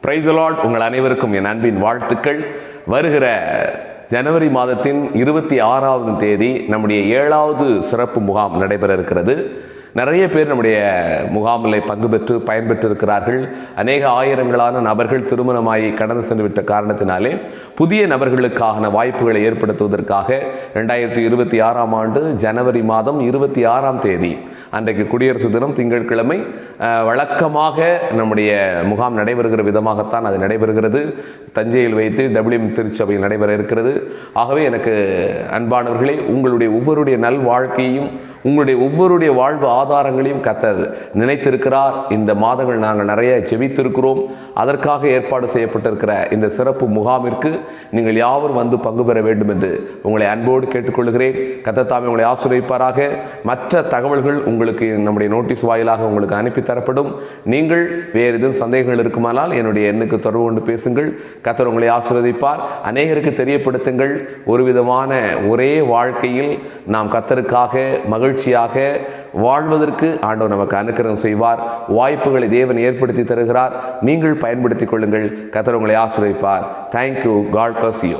Price allot உங்கள் அனைவருக்கும் என் அன்பின் வாழ்த்துக்கள். வருகிற ஜனவரி மாதத்தின் இருபத்தி ஆறாவது தேதி நம்முடைய ஏழாவது சிறப்பு முகாம் நடைபெற இருக்கிறது. நிறைய பேர் நம்முடைய முகாமில் பங்கு பெற்று பயன்பெற்று இருக்கிறார்கள் அநேக ஆயிரங்களான நபர்கள் திருமணமாகி கடந்து சென்று விட்ட காரணத்தினாலே புதிய நபர்களுக்கான வாய்ப்புகளை ஏற்படுத்துவதற்காக ரெண்டாயிரத்தி இருபத்தி ஆறாம் ஆண்டு ஜனவரி மாதம் இருபத்தி ஆறாம் தேதி அன்றைக்கு குடியரசு தினம் திங்கட்கிழமை வழக்கமாக நம்முடைய முகாம் நடைபெறுகிற விதமாகத்தான் அது நடைபெறுகிறது. தஞ்சையில் வைத்து டபிள்யூஎம் திருச்சபையில் நடைபெற இருக்கிறது. ஆகவே எனக்கு அன்பானவர்களே உங்களுடைய ஒவ்வொருடைய நல் வாழ்க்கையும் உங்களுடைய ஒவ்வொருடைய வாழ்வு ஆதாரங்களையும் கத்தர் நினைத்திருக்கிறார். இந்த மாதங்கள் நாங்கள் நிறைய ஜெபித்திருக்கிறோம். அதற்காக ஏற்பாடு செய்யப்பட்டிருக்கிற இந்த சிறப்பு முகாமிற்கு நீங்கள் யாவரும் வந்து பங்கு பெற வேண்டும் என்று உங்களை அன்போடு கேட்டுக்கொள்கிறேன். கத்தத்தாமே உங்களை ஆசிரியப்பாராக மற்ற தகவல்கள் உங்களுக்கு நம்முடைய நோட்டீஸ் வாயிலாக உங்களுக்கு அனுப்பி தரப்படும். நீங்கள் வேறு எதுவும் சந்தேகங்கள் இருக்குமானால் என்னுடைய எண்ணுக்கு தொடர்பு கொண்டு பேசுங்கள். கத்தர் உங்களை ஆசீர்வதிப்பார். அநேகருக்கு தெரியப்படுத்துங்கள். ஒரு விதமான ஒரே வாழ்க்கையில் நாம் கத்தருக்காக மகிழ்ச்சியாக வாழ்வதற்கு ஆண்டவர் நமக்கு அனுக்கிரகம் செய்வார். வாய்ப்புகளை தேவன் ஏற்படுத்தி தருகிறார். நீங்கள் பயன்படுத்திக் கொள்ளுங்கள். கத்தர் உங்களை ஆசீர்வதிப்பார். Thank you god bless you